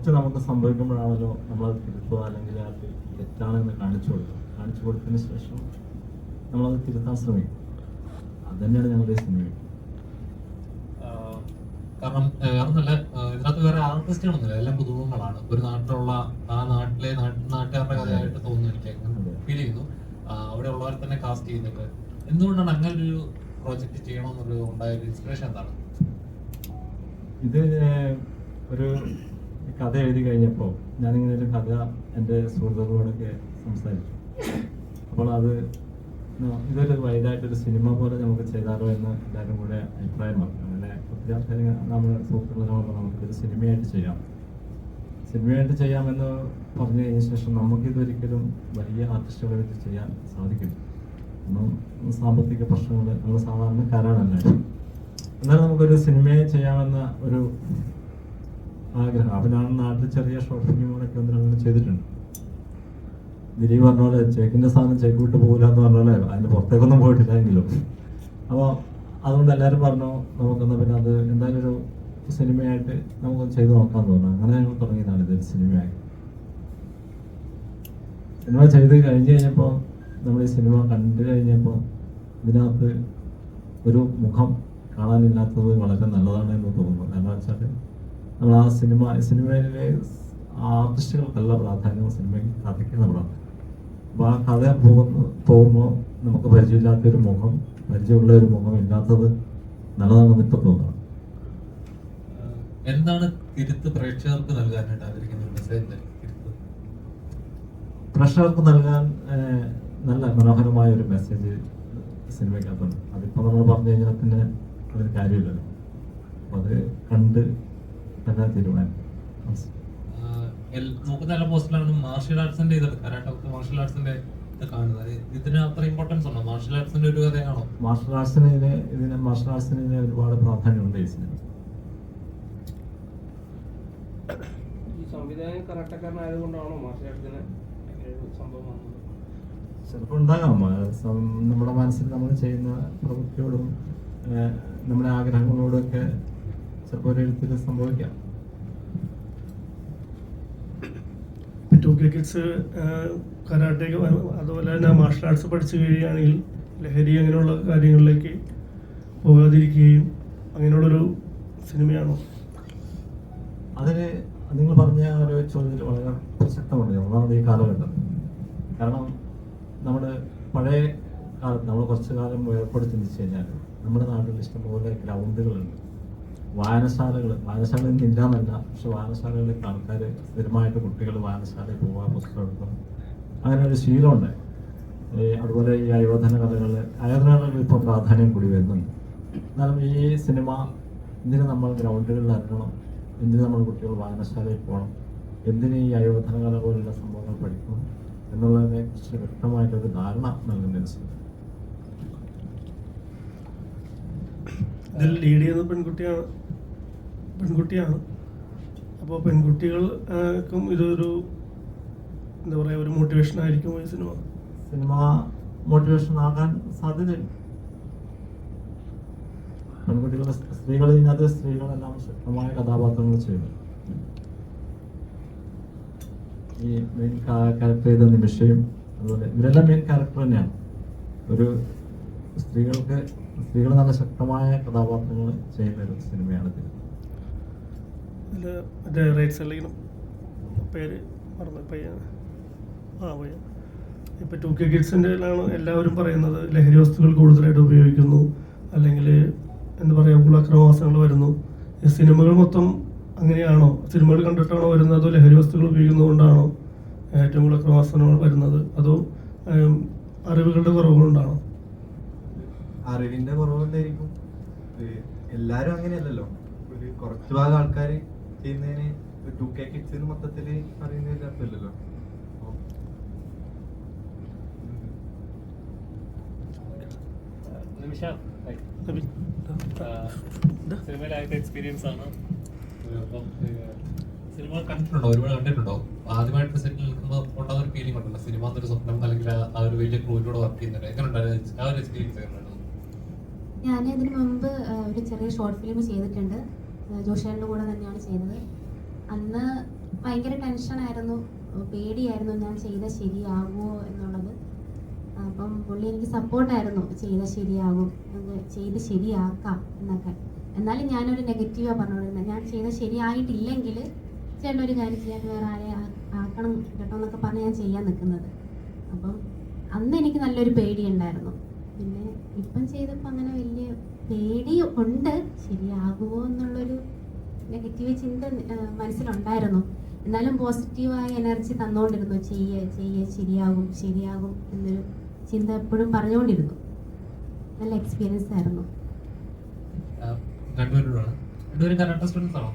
തെറ്റ് നമുക്ക് സംഭവിക്കുമ്പോഴാണല്ലോ നമ്മളത് തിരുത്തുക അല്ലെങ്കിൽ അത് തെറ്റാണെന്ന് കാണിച്ചു കൊടുക്കുക. കാണിച്ചു കൊടുത്തതിന് ശേഷം നമ്മളത് തിരുത്താൻ ശ്രമിക്കും. അത് തന്നെയാണ് ഞങ്ങളുടെ സിനിമ. കാരണം വേറൊന്നല്ല ഇതിനകത്ത് വേറെ ആർട്ടിസ്റ്റുകളൊന്നുമില്ല. എല്ലാം പുതുമുഖങ്ങളാണ്. ഒരു നാട്ടിലുള്ള ആ നാട്ടിലെ നാട്ട് നാട്ടുകാരുടെ കഥയായിട്ട് തോന്നുന്നു എനിക്ക് അങ്ങനെ ഫീൽ ചെയ്യുന്നു. അവിടെ ഉള്ളവരെ തന്നെ കാസ്റ്റ് ചെയ്യുന്നുണ്ട്. എന്തുകൊണ്ടാണ് അങ്ങനെ ഒരു പ്രോജക്റ്റ് ചെയ്യണമെന്നൊരു ഉണ്ടായ ഒരു ഇൻസ്പിറേഷൻ എന്താണ്? ഇത് ഒരു കഥ എഴുതി കഴിഞ്ഞപ്പോൾ ഞാനിങ്ങനെ ഒരു കഥ എന്റെ സുഹൃത്തുക്കളോടൊക്കെ സംസാരിച്ചു. അപ്പോൾ അത് ഇതൊരു വൈഡായിട്ടൊരു സിനിമ പോലെ നമുക്ക് ചെയ്താലോ എന്ന് എല്ലാവരും കൂടെ അഭിപ്രായം പറഞ്ഞു അങ്ങനെ ഒത്തിരി ആൾക്കാർ നമ്മൾ സുഹൃത്തുക്കളോട് നമുക്കൊരു സിനിമയായിട്ട് ചെയ്യാം. സിനിമയായിട്ട് ചെയ്യാമെന്ന് പറഞ്ഞു കഴിഞ്ഞ ശേഷം നമുക്കിതൊരിക്കലും വലിയ ആർട്ടിസ്റ്റുകളെ വെച്ച് ചെയ്യാൻ സാധിക്കും ഒന്നും സാമ്പത്തിക പ്രശ്നങ്ങൾ നമ്മൾ സാധാരണക്കാരാണല്ലോ. എന്നാലും നമുക്കൊരു സിനിമയെ ചെയ്യാമെന്ന ഒരു ആഗ്രഹം. അവനാണ് നാട്ടിൽ ചെറിയ ഷോർട്ട് ഫിലിമുകളൊക്കെ ഒന്ന് അങ്ങനെ ചെയ്തിട്ടുണ്ട്. ദിലീപ് പറഞ്ഞ പോലെ ചേക്കിന്റെ സാധനം ചേക്ക് വിട്ട് പോകില്ല എന്ന് പറഞ്ഞ പോലെ അതിന് പുറത്തേക്കൊന്നും പോയിട്ടില്ല എങ്കിലും. അപ്പോൾ അതുകൊണ്ട് എല്ലാവരും പറഞ്ഞു നമുക്കൊന്ന് പിന്നെ അത് എന്തായാലും ഒരു സിനിമയായിട്ട് നമുക്ക് ചെയ്ത് നോക്കാൻ തോന്നുന്നു. അങ്ങനെ ഞങ്ങൾ തുടങ്ങിയതാണ് ഇത് സിനിമയായി. സിനിമ ചെയ്ത് കഴിഞ്ഞ് കഴിഞ്ഞപ്പോൾ നമ്മൾ ഈ സിനിമ കണ്ടു കഴിഞ്ഞപ്പോൾ ഇതിനകത്ത് ഒരു മുഖം കാണാനില്ലാത്തത് വളരെ നല്ലതാണ് എന്ന് തോന്നുന്നു. കാരണം വെച്ചാൽ നമ്മൾ ആ സിനിമ സിനിമയിലെ ആർട്ടിസ്റ്റുകൾക്കല്ല പ്രാധാന്യം സിനിമയ്ക്ക് കഥയ്ക്കാണ് പ്രാധാന്യം അപ്പോൾ ആ കഥ പോകുന്നു പോകുമ്പോൾ നമുക്ക് പരിചയമില്ലാത്ത ഒരു മുഖം പരിചയമുള്ള ഒരു മുഖം ഇല്ലാത്തത് നല്ലതാണെന്ന് ഇപ്പം തോന്നുന്നു എന്താണ് തിരുത്ത് പ്രേക്ഷകർക്ക് നൽകാനായിട്ട് ആഗ്രഹിക്കുന്ന മെസ്സേജ് തിരുത്ത്? പ്രേക്ഷകർക്ക് നൽകാൻ നല്ല മനോഹരമായ ഒരു മെസ്സേജ് സിനിമയ്ക്കകത്തുണ്ട്. അതിപ്പോൾ നമ്മൾ പറഞ്ഞു കഴിഞ്ഞാൽ പിന്നെ അതിന് കാര്യമില്ലല്ലോ. അത് കണ്ട് തന്നെ തീരുമാനം? നമുക്ക് എല്ലാ പോസ്റ്റിലാണ് മാർഷ്യൽ ആർട്സിന്റെ മാർഷ്യൽ ആർട്സിന്റെ കാണുന്നത്. ഇതിന് അത്ര ഇമ്പോർട്ടൻസ് ഉണ്ടോ? മാർഷ്യൽ ആർട്സിന്റെ ഒരു കഥയാണോ? മാർഷൽ ആർട്സിന് ഇതിന് ഇതിന് മാർഷൽ ആർട്സിന് ഇതിന് ഒരുപാട് പ്രാധാന്യമുണ്ട് ഈ സിനിമ സംവിധായകൻ മാർഷൽ ആർട്സിന് അങ്ങനെ ചിലപ്പോൾ ഉണ്ടാകാം. നമ്മുടെ മനസ്സിൽ നമ്മൾ ചെയ്യുന്ന പ്രവൃത്തിയോടും നമ്മുടെ ആഗ്രഹങ്ങളോടും ഒക്കെ ചിലപ്പോൾ ഒരു എഴുത്തിൽ സംഭവിക്കാം. ടു കെ കിഡ്സ് കരാട്ടയ്ക്ക് അതുപോലെ തന്നെ മാർഷൽ ആർട്സ് പഠിച്ചു കഴിയുകയാണെങ്കിൽ ലഹരി അങ്ങനെയുള്ള കാര്യങ്ങളിലേക്ക് പോകാതിരിക്കുകയും അങ്ങനെയുള്ളൊരു സിനിമയാണോ? അതിന് നിങ്ങൾ പറഞ്ഞ ഒരു ചോദ്യത്തിൽ വളരെ പ്രസക്തമുണ്ട്. ഒന്നാമത് ഈ കാലഘട്ടം. കാരണം നമ്മൾ പഴയ കാലത്ത് നമ്മൾ കുറച്ച് കാലം ഏർപ്പെടുത്തി ചിന്തിച്ചു കഴിഞ്ഞാൽ നമ്മുടെ നാട്ടിൽ ഇഷ്ടംപോലെ ഗ്രൗണ്ടുകളുണ്ട് വായനശാലകൾ വായനശാലയിൽ ഇന്ന് ഇല്ലാന്നല്ല പക്ഷെ വായനശാലകളിലേക്ക് ആൾക്കാർ സ്ഥിരമായിട്ട് കുട്ടികൾ വായനശാലയിൽ പോവുക പുസ്തകം എടുക്കും. അങ്ങനെ ഒരു ശീലമുണ്ട്. അതുപോലെ ഈ അയോധന കഥകൾ അയോധന കഥകൾ ഇപ്പോൾ പ്രാധാന്യം കൂടി വരുന്നുണ്ട്. എന്നാലും ഈ സിനിമ എന്തിനു നമ്മൾ ഗ്രൗണ്ടുകളിൽ ഇറങ്ങണം? എന്തിനു നമ്മൾ കുട്ടികൾ വായനശാലയിൽ പോകണം? എന്തിനു ഈ അയോധന കഥ പോലുള്ള സംഭവങ്ങൾ പഠിക്കണം? എന്നുള്ളതിനെ കുറിച്ച് വ്യക്തമായിട്ടൊരു ധാരണ നൽകുന്നതിന് ഒരു ഇതിൽ ലീഡ് ചെയ്യുന്നത് പെൺകുട്ടിയാണ് പെൺകുട്ടിയാണ്. അപ്പോൾ പെൺകുട്ടികൾക്കും ഇതൊരു എന്താ പറയുക ഒരു മോട്ടിവേഷൻ ആയിരിക്കും ഈ സിനിമ. സിനിമ മോട്ടിവേഷൻ ആകാൻ സാധ്യതയുണ്ട് പെൺകുട്ടികളെ സ്ത്രീകൾ ഇതിനകത്ത് സ്ത്രീകളെല്ലാം ശക്തമായ കഥാപാത്രങ്ങൾ ചെയ്യുന്നു. ഈ മെയിൻ ക്യാരക്ടർ ചെയ്ത നിമിഷയും അതുപോലെ ഇവരെല്ലാം മെയിൻ ക്യാരക്ടർ തന്നെയാണ്. ഒരു സ്ത്രീകൾക്ക് സ്ത്രീകൾ നല്ല ശക്തമായ കഥാപാത്രങ്ങൾ ചെയ്യുന്ന ഒരു സിനിമയാണ് ഇത്. പേര് ഇപ്പോൾ ടു കെ കിഡ്സിന്റെ ആണ് എല്ലാവരും പറയുന്നത് ലഹരി വസ്തുക്കൾ കൂടുതലായിട്ട് ഉപയോഗിക്കുന്നു. അല്ലെങ്കിൽ എന്താ പറയുക ഉള്ളക്രമവാസങ്ങൾ വരുന്നു. ഈ സിനിമകൾ മൊത്തം അങ്ങനെയാണോ? സിനിമകൾ കണ്ടിട്ടാണോ വരുന്നത്? അതോ ലഹരി വസ്തുക്കൾ ഉപയോഗിക്കുന്നതുകൊണ്ടാണോ ഏറ്റവും കൂടുതൽ വരുന്നത്? അതോ അറിവുകളുടെ കുറവ് കൊണ്ടാണോ അറിവിന്റെ കുറവുകൊണ്ടായിരിക്കും എല്ലാരും അങ്ങനെയല്ലല്ലോ. ഒരു കുറച്ച് ഭാഗം ആൾക്കാർ ചെയ്യുന്നതിന് ടു കെ കിഡ്സിന് മൊത്തത്തിൽ അറിയുന്നതിന്റെ അർത്ഥമില്ലല്ലോ. എക്സ്പീരിയൻസ് ആണ്. അപ്പം സിനിമ കണ്ടിട്ടുണ്ടോ? ഒരുപാട് കണ്ടിട്ടുണ്ടോ? ആദ്യമായിട്ട് സെറ്റിൽ നിൽക്കുമ്പോൾ ഉണ്ടാകുന്ന ഒരു ഫീലിംഗ് ഉണ്ടല്ലോ. സിനിമ എന്നൊരു സ്വപ്നം അല്ലെങ്കിൽ ആ- ഒരു വലിയ ക്രൂവിലൂടെ വർക്ക് ചെയ്യുന്നുണ്ട് എങ്ങനെ ഉണ്ടായിരുന്നു ആ ഒരു എക്സ്പീരിയൻസ് എങ്ങനെ ഉണ്ടായിരുന്നു ഞാൻ ഇതിനു മുമ്പ് ഒരു ചെറിയ ഷോർട്ട് ഫിലിം ചെയ്തിട്ടുണ്ട്. ജോഷേലിന്റെ കൂടെ തന്നെയാണ് ചെയ്തത്. അന്ന് ഭയങ്കര ടെൻഷനായിരുന്നു പേടിയായിരുന്നു ഞാൻ ചെയ്ത ശരിയാകുമോ എന്നുള്ളത്. അപ്പം പുള്ളി എനിക്ക് സപ്പോർട്ടായിരുന്നു ചെയ്ത ശരിയാകും ചെയ്ത് ശരിയാക്കാം എന്നൊക്കെ. എന്നാലും ഞാനൊരു നെഗറ്റീവാണ് പറഞ്ഞുകൊണ്ടിരുന്നത് ഞാൻ ചെയ്ത ശരിയായിട്ടില്ലെങ്കിൽ ചേട്ടൻ ഒരു കാര്യം ചെയ്യാൻ വേറെ ആരെ ആക്കണം കേട്ടോ എന്നൊക്കെ പറഞ്ഞ് ഞാൻ ചെയ്യാൻ നിൽക്കുന്നത്. അപ്പം അന്ന് എനിക്ക് നല്ലൊരു പേടിയുണ്ടായിരുന്നു പിന്നെ ഇപ്പം ചെയ്തപ്പോൾ അങ്ങനെ വലിയ പേടി ഉണ്ട്. ശരിയാകുമോ എന്നുള്ളൊരു നെഗറ്റീവ് ചിന്ത മനസ്സിലുണ്ടായിരുന്നു. എന്നാലും പോസിറ്റീവായ എനർജി തന്നുകൊണ്ടിരുന്നു ചെയ്യ ചെയ്യ ശരിയാകും ശരിയാകും എന്നൊരു ചിന്ത എപ്പോഴും പറഞ്ഞുകൊണ്ടിരുന്നു നല്ല എക്സ്പീരിയൻസ് ആയിരുന്നു. രണ്ടുപേരും കരാട്ട സ്റ്റുഡൻസ് ആണോ?